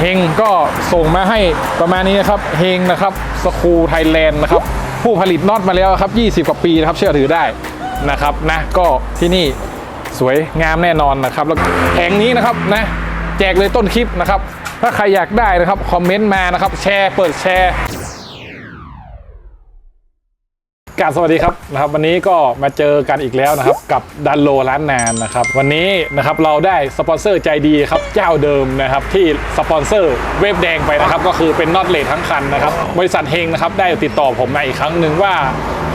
เฮงก็ส่งมาให้ประมาณนี้นะครับเฮงนะครับสกูไทยแลนด์นะครับผู้ผลิตน็อตมาแล้วครับ 20 กว่าปีนะครับเชื่อถือได้นะครับนะก็ที่นี่สวยงามแน่นอนนะครับแล้วแผงนี้นะครับนะแจกเลยต้นคลิปนะครับ ถ้าใครอยากได้นะครับคอมเมนต์มานะครับแชร์เปิดแชร์ กาสวัสดีครับนะครับ วันนี้ก็มาเจอกันอีกแล้วนะครับ กับดันโลร้านนานนะครับ วันนี้นะครับเราได้สปอนเซอร์ใจดีครับเจ้าเดิมนะครับ ที่สปอนเซอร์เวฟแดงไปนะครับ ก็คือเป็นน็อตเลททั้งคันนะครับ บริษัทเฮงนะครับได้ติดต่อผมมาอีกครั้งหนึ่งว่า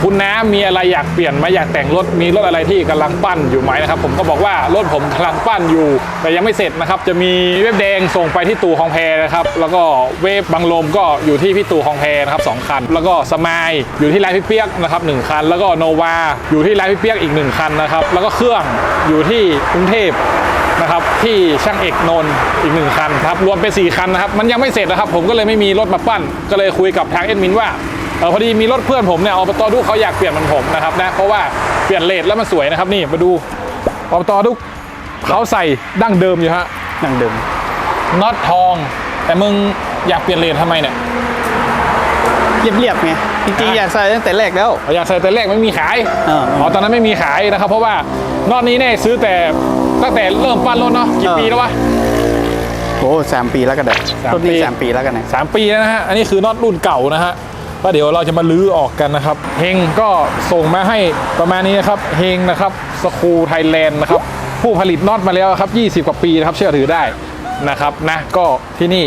คุณน้ามีอะไรอยากเปลี่ยนไหมอยากแต่งรถมีรถอะไรที่กำลังปั้นอยู่ไหมนะครับผมก็บอกว่ารถผมกำลังปั้นอยู่ แต่ยังไม่เสร็จนะครับจะมีเวฟแดงส่งไปที่ตู่ของแพนะครับแล้วก็เวฟบังลมก็อยู่ที่พี่ตู่ของแพนะครับสองคัน แล้วก็สมายอยู่ที่ร้านพี่เปียกนะครับหนึ่งคัน แล้วก็โนวาอยู่ที่ร้านพี่เปียกอีกหนึ่งคันนะครับแล้วก็เครื่องอยู่ที่กรุงเทพนะครับที่ช่างเอกนน์อีกหนึ่งคันครับรวมเป็น4คันนะครับมันยังไม่เสร็จนะครับ ผมก็เลยไม่มีรถมาปั้น ก็เลยคุยกับทางเอ็ดมินว่า ออพอดีมีรถเพื่อนผมเนี่ยอบตดุเขาอยากเปลี่ยนเหมันผมนะครับนะเพราะว่าเปลี่ยนเลทแล้วมันสวยนะครับนี่มาดูอบตดุเขาใส่ดั้งเดิมอยู่ฮะนั่งเดิมน็อตทอง แต่มึงอยากเปลี่ยนเลททำไมเนี่ยเรียบๆไงจริงๆอยากใส่ตั้งแต่แรกแล้วอยากใส่แต่แรกไม่มีขายเอออ๋อตอนนั้นไม่มีขายนะครับ เพราะว่านอตนี้เนี่ยซื้อแต่ตั้งแต่เริ่มปั้นรถเนาะกี่ปีแล้ววะโอ้สามปีแล้วกันเด้อสามต้นนี้ปีสามปีแล้วกันนะสามปีแล้วนะฮะอันนี้คือน็อตรุ่นเก่านะฮะ ก็เดี๋ยวเราจะมาลื้อออกกันนะครับเฮงก็ส่งมาให้ประมาณนี้นะครับเฮงนะครับสคูไทยแลนด์นะครับผู้ผลิตน็อตมาแล้วครับ 20 กว่าปีนะครับเชื่อถือได้นะครับนะก็ที่นี่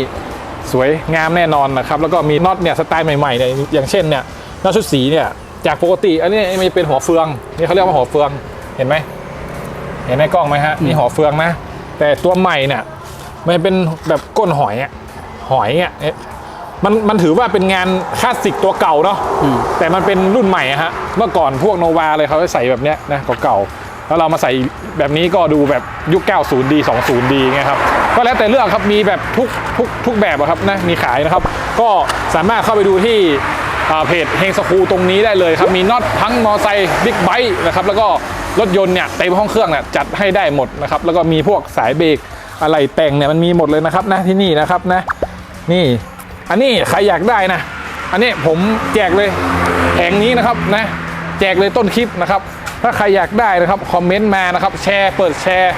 สวยงามแน่นอนนะครับ แล้วก็มีน็อตเนี่ยสไตล์ใหม่ๆเนี่ยอย่างเช่นเนี่ยน็อตชุดสีเนี่ยจากปกติ อันนี้มันจะเป็นหัวเฟืองนี่เขาเรียกว่าหัวเฟืองเห็นไหมเห็นในกล้องไหมฮะนี่หัวเฟืองนะ แต่ตัวใหม่เนี่ยมันเป็นแบบก้นหอยอะหอยอะเอ๊ะ มันมันถือว่าเป็นงานคลาสสิกตัวเก่าเนาะแต่มันเป็นรุ่นใหม่อะฮะเมื่อก่อนพวกโนวาเลยเขาจะใส่แบบเนี้ยนะเก่าๆแล้วเรามาใส่แบบนี้ก็ดูแบบยุค 90D 20D ไงครับก็แล้วแต่เลือกครับมีแบบทุกทุกทุกแบบอะครับนะมีขายนะครับ ก็สามารถเข้าไปดูที่อ่าเพจเฮงสคูตรงนี้ได้เลยครับ มีน็อตทั้งมอไซค์บิ๊กไบค์นะครับแล้วก็รถยนต์เนี่ยเต็มห้องเครื่องเนี่ยจัดให้ได้หมดนะครับแล้วก็มีพวกสายเบรกอะไรแต่งเนี่ยมันมีหมดเลยนะครับนะที่นี่นะครับนะนี่ อันนี้ใครอยากได้นะ อันนี้ผมแจกเลยแผงนี้นะครับนะแจกเลยต้นคลิปนะครับ ถ้าใครอยากได้นะครับคอมเมนต์มานะครับ แชร์เปิดแชร์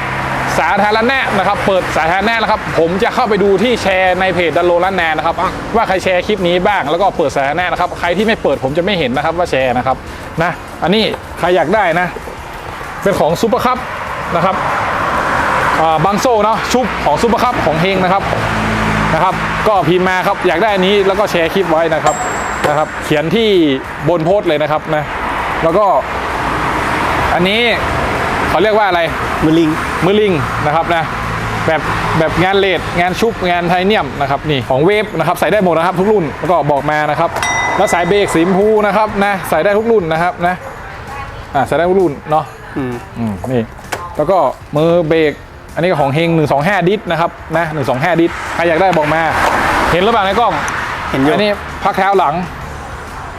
สาธารณะนะครับ เปิดสาธารณะนะครับ ผมจะเข้าไปดูที่แชร์ในเพจดันโลล้านนนะครับ ว่าใครแชร์คลิปนี้บ้างแล้วก็เปิดสาธารณะนะครับ ใครที่ไม่เปิดผมจะไม่เห็นนะครับว่าแชร์นะครับนะอันนี้ใครอยากได้นะ เป็นของซูเปอร์คัพนะครับอ่าบังโซ่เนาะชุบของซูเปอร์คัพของเฮงนะครับ นะครับ ก็พิมพ์มาครับอยากได้อันนี้แล้วก็แชร์คลิปไว้นะครับนะครับ เขียนที่บนโพสต์เลยนะครับนะแล้วก็ อันนี้เขาเรียกว่าอะไรมือลิงมือลิงนะครับนะแบบแบบงานเลดงานชุบงานไทเนียมนะครับนี่ของเวฟนะครับใส่ได้หมดนะครับทุกรุ่นแล้วก็บอกมานะครับ แล้วสายเบรกสีชมพูนะครับนะใส่ได้ทุกรุ่นนะครับนะอ่าใส่ได้ทุกรุ่นเนาะอืมอืมนี่แล้วก็มือเบรก อันนี้ก็ของเฮง125 ดิสนะครับนะ125 ดิสใครอยากได้บอกมา เห็นหรือเปล่าในกล้องเห็นอยู่อันนี้พักเท้าหลัง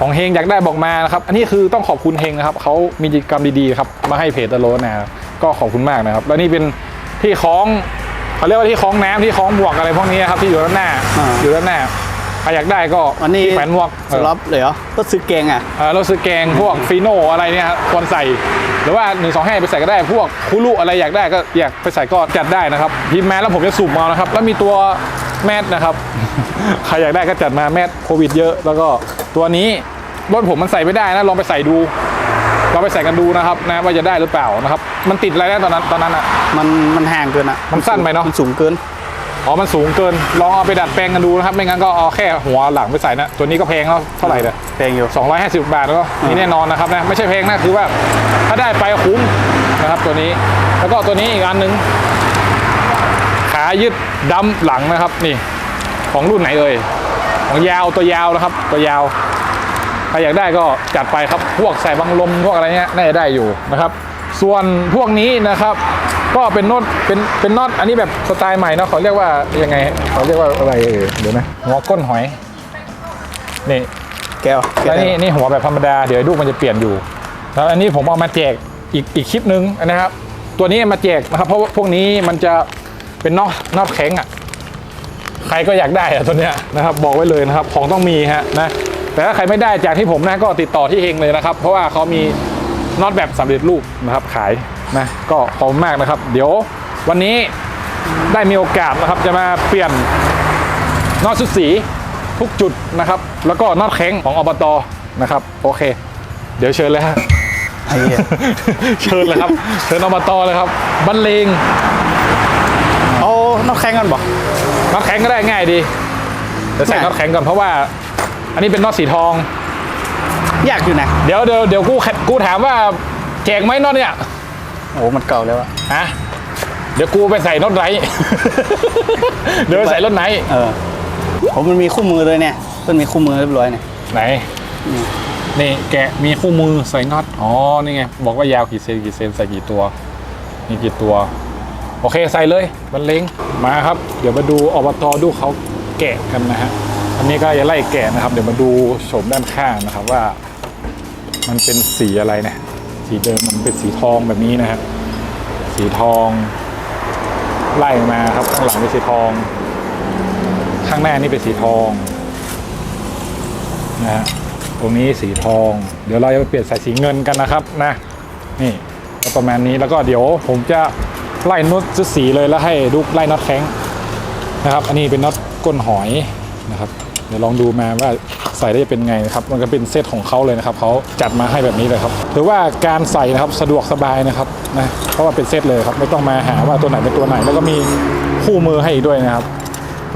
ของเฮงอยากได้บอกมานะครับ อันนี้คือต้องขอบคุณเฮงนะครับเขามีกิจกรรมดีๆครับมาให้เพจตะโลนะก็ขอบคุณมากนะครับ แล้วนี่เป็นที่คล้องเขาเรียกว่าที่คล้องน้ำที่คล้องหมวกอะไรพวกนี้ครับที่อยู่ด้านหน้าอ่าอยู่ด้านหน้าใค รอยากได้ก็อันนี้ที่แขวนหมวกสล็อปเลยเหรอก็ซื้อแกงอะเออรถซื้อแกงพวกฟีโนอะไรเนี่ยครับควรใส่ หรือว่า1 2 5ไปใส่ก็ได้พวกคูรุอะไรอยากได้ก็อยากไปใส่ก็จัดได้นะครับพิมพ์มาแล้วผมจะสุ่มเอานะครับแล้วมีตัวแมสนะครับใครอยากได้ก็จัดมาแมสโควิดเยอะ แล้วก็ตัวนี้รถผมมันใส่ไม่ได้นะลองไปใส่ดูลองไปใส่กันดูนะครับนะว่าจะได้หรือเปล่านะครับ มันติดอะไรนะตอนนั้นตอนนั้นอะมันมันห่างเกินอะมันสั้นไปเนอะมันสูงเกิน อ๋อมันสูงเกิน ลองเอาไปดัดแปลงกันดูนะครับ ไม่งั้นก็เอาแค่หัวหลังไปใส่นะ ตัวนี้ก็แพงแล้วเท่าไหร่เนี่ยแพงอยู่ 250 บาทแล้วก็นี่แน่นอนนะครับนะไม่ใช่แพงนะคือว่าถ้าได้ไปคุ้มนะครับตัวนี้ แล้วก็ตัวนี้อีกอันหนึ่งขายึดดำหลังนะครับ นี่ ของรุ่นไหนเอ่ยของยาวตัวยาวนะครับ ตัวยาวใครอยากได้ก็จัดไปครับพวกใส่บังลมพวกอะไรเนี้ยน่าจะได้อยู่นะครับ ส่วนพวกนี้นะครับ ก็เป็นโน็อตเป็นเป็นน็อตอันนี้แบบสไตล์ใหม่เนาะเขาเรียกว่ายังไงเขาเรียกว่าอะไรเอ่ยเดี๋ยวนะหัวก้นหอยนี่แก้วแก้แล้ววนี่นี่หัวแบบธรรมดาเดี๋ยวดูมันจะเปลี่ยนอยู่ แล้วอันนี้ผมเอามาแจกอีกอีกคลิปนึงนะครับ ตัวนี้มาแจกนะครับเพราะว่าพวกนี้มันจะเป็นนอกนอกแข็งอะใครก็อยากได้อะตัวเนี้ยนะครับบอกไว้เลยนะครับของต้องมีฮะนะแต่ถ้าใครไม่ได้จากที่ผมนะก็ติดต่อที่เฮงเลยนะครับ เพราะว่าเขามีน็อตแบบสำเร็จรูปนะครับขาย นะก็ขอบคุณมากนะครับ เดี๋ยววันนี้ได้มีโอกาสนะครับ จะมาเปลี่ยนน็อตสุดสีทุกจุดนะครับ แล้วก็น็อตแข็งของอบตนะครับ โอเค เดี๋ยวเชิญเลยฮะไอ้เหี้ยเชิญเลยครับ เชิญอบตเลยครับบรรเลงเอาน้ำแข็งกันบ่น็อตแข็งก็ได้ง่ายดีแต่ใส่ง่ายน็อตแข็งก่อนเพราะว่า อันนี้เป็นน็อตสีทอง ยากอยู่นะ เดี๋ยวเดี๋ยวเดี๋ยวกูกูถามว่าแจกไหมน็อตเนี่ย โอ้มันเก่าแล้วอะฮะเดี๋ยวกูไปใส่น็อตไรเดี๋ยวไปใส่รถไหน เออผมมันมีคู่มือเลยเนี่ยมันมีคู่มือเรียบร้อยเนี่ยไหนนี่นี่แกะมีคู่มือใส่น็อต อ๋อ นี่ไง บอกว่ายาวกี่เซนกี่เซนใส่กี่ตัว มีกี่ตัว โอเคใส่เลยบรรเลงมาครับ เดี๋ยวมาดูอบตดูเขาแกะกันนะฮะ อันนี้ก็จะไล่แกะนะครับ เดี๋ยวมาดูโฉมด้านข้างนะครับว่า มันเป็นสีอะไรนะ สีเดิมมันเป็นสีทองแบบนี้นะฮะสีทอง ไล่มาครับข้างหลังเป็นสีทอง ข้างหน้านี่เป็นสีทองนะฮะตรงนี้สีทอง เดี๋ยวเราจะเปลี่ยนใส่สีเงินกันนะครับนะนี่ก็ประมาณนี้แล้วก็เดี๋ยวผมจะไล่น็อตชุดสีเลยแล้วให้ดูไล่น็อตแข้งนะครับ อันนี้เป็นน็อตก้นหอยนะครับ เดี๋ยวลองดูมาว่าใส่ได้เป็นไงนะครับ มันก็เป็นเซตของเขาเลยนะครับเขาจัดมาให้แบบนี้เลยครับถือว่าการใส่นะครับสะดวกสบายนะครับนะเพราะว่าเป็นเซตเลยครับ ไม่ต้องมาหาว่าตัวไหนเป็นตัวไหน แล้วก็มีคู่มือให้อีกด้วยนะครับ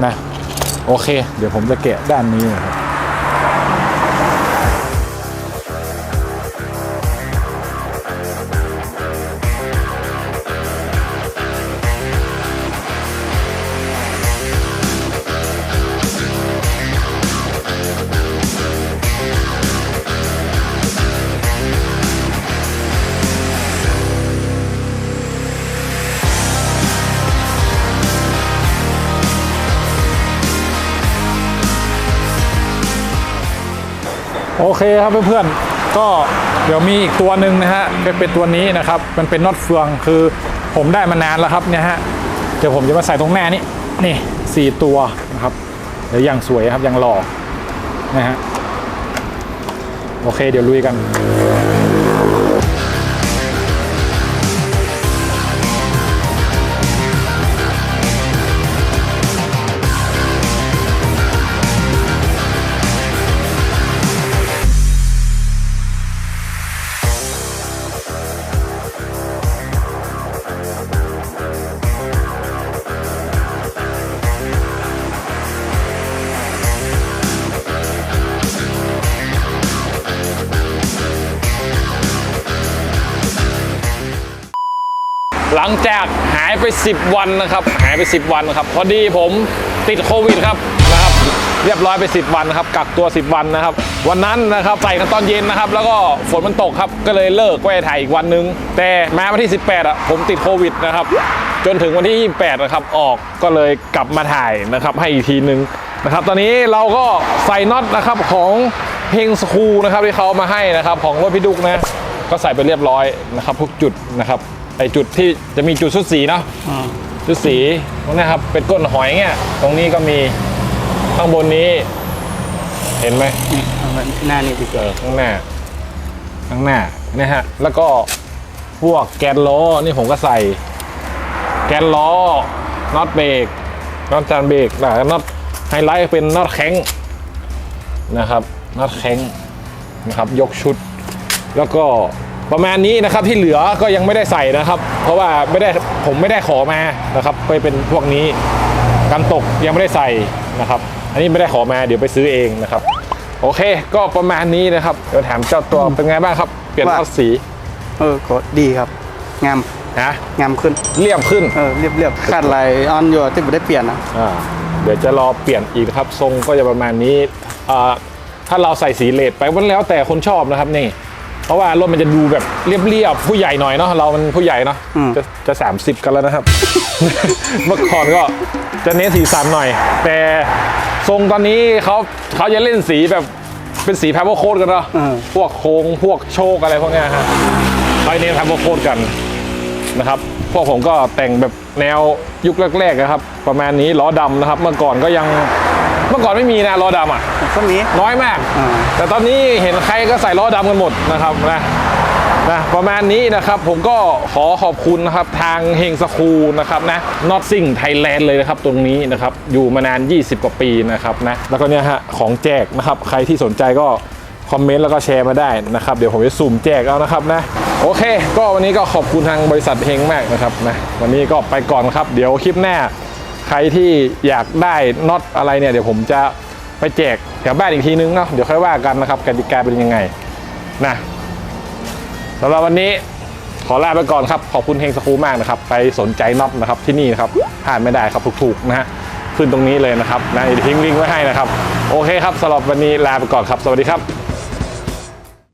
นะโอเค เดี๋ยวผมจะแกะด้านนี้นะครับ โอเคครับเพื่อนๆก็เดี๋ยวมีอีกตัวหนึ่งนะฮะเป็นเป็นตัวนี้นะครับ มันเป็นน็อตเฟืองคือผมได้มานานแล้วครับเนี่ยฮะเดี๋ยวผมจะมาใส่ตรงหน้านี้นี่สี่ตัวนะครับเดี๋ยวยังสวยครับยังหล่อนะฮะโอเคเดี๋ยวลุยกัน หลังจากหายไป 10 วันนะครับ หายไป 10 วันนะครับ พอดีผมติดโควิดครับนะครับ เรียบร้อยไป 10 วันนะครับ กักตัว 10 วันนะครับ วันนั้นนะครับใส่กันตอนเย็นนะครับ แล้วก็ฝนมันตกครับ ก็เลยเลิกไว้ถ่ายอีกวันนึง แต่มาวันที่ 18อะผมติดโควิดนะครับ จนถึงวันที่ 28นะครับ ออกก็เลยกลับมาถ่ายนะครับ ให้อีกทีนึงนะครับ ตอนนี้เราก็ใส่น็อตนะครับของเพลงสคูนะครับที่เขาเอามาให้นะครับ ของรถพี่ดุกนะ ก็ใส่ไปเรียบร้อยนะครับทุกจุดนะครับ ไอจุดที่จะมีจุดชุดสีเนาะอ่าชุดสีตรงเนี้ยครับ เป็นก้นหอยเงี้ยตรงนี้ก็มีข้างบนนี้ เห็นไหม นี่เอาไว้หน้านี่ดีกเอว่าอข้างหน้า ข้างหน้าเนี่ยฮะ แล้วก็พวกแกนล้อนี่ผมก็ใส่ แกนล้อน็อตเบรกน็อตจานเบรกแต่น็อตไฮไลท์เป็นน็อตแข้งนะครับน็อตแข้งนะครับ ยกชุด แล้วก็ ประมาณนี้นะครับที่เหลือก็ยังไม่ได้ใส่นะครับ เพราะว่าไม่ได้ผมไม่ได้ขอมานะครับไปเป็นพวกนี้กันตกยังไม่ได้ใส่นะครับ อันนี้ไม่ได้ขอมาเดี๋ยวไปซื้อเองนะครับ โอเค ก็ประมาณนี้นะครับเดี๋ยวถามเจ้าตัวเป็นไงบ้างครับ เปลี่ยนว่า ทัดสีเออก็ดีครับ งามนะงามขึ้น เรียบขึ้นเออเรียบเรียบคาดลายออนอยู่ที่ไม่ได้เปลี่ยนนะอ่าเดี๋ยวจะรอเปลี่ยนอีกนะครับทรงก็จะประมาณนี้อ่าถ้าเราใส่สีเลดไปมันแล้วแต่คนชอบนะครับนี่ เพราะว่ารถมันจะดูแบบเรียบๆผู้ใหญ่หน่อยเนาะเรามันผู้ใหญ่เนาะจะจะสามสิบกันแล้วนะครับ เมื่อก่อนก็จะเน้นสีสันหน่อย แต่ทรงตอนนี้เขาเขาจะเล่นสีแบบเป็นสีแพมโบโคดกันเนาะเออพวกโค้งพวกโชคอะไรพวกเนี้ยฮะเขาเน้นแพมโบโคดกันนะครับพวกผมก็แต่งแบบแนวยุคแรกๆนะครับ ประมาณนี้ล้อดำนะครับ เมื่อก่อนก็ยังเมื่อก่อนไม่มีนะล้อดำอะพวกนี้น้อยมากอ่าแต่ตอนนี้เห็นใครก็ใส่ล้อดำกันหมดนะครับนะนะประมาณนี้นะครับผมก็ขอขอบคุณนะครับทางเฮงสคูนะครับนะนอตซิ่งไทยแลนด์เลยนะครับตรงนี้นะครับอยู่มานาน 20 กว่าปีนะครับนะแล้วก็เนี่ยฮะของแจกนะครับใครที่สนใจก็คอมเมนต์แล้วก็แชร์มาได้นะครับเดี๋ยวผมจะสุ่มแจกเอานะครับนะโอเค ก็วันนี้ก็ขอบคุณทางบริษัทเฮงมากนะครับนะวันนี้ก็ไปก่อนครับ เดี๋ยวคลิปหน้า ใครที่อยากได้น็อตอะไรเนี่ยเดี๋ยวผมจะไปแจกแถวบ้านอีกทีนึงเนาะเดี๋ยวค่อยว่ากันนะครับกติกาเป็นยังไงนะสำหรับวันนี้ขอลาไปก่อนครับ ขอบคุณเฮงสกูมากนะครับ ไปสนใจน็อตนะครับที่นี่นะครับพลาดไม่ได้ครับถูกๆนะฮะขึ้นตรงนี้เลยนะครับนะทิ้งลิงก์ไว้ให้นะครับ โอเคครับสำหรับวันนี้ลาไปก่อนครับ สวัสดีครับ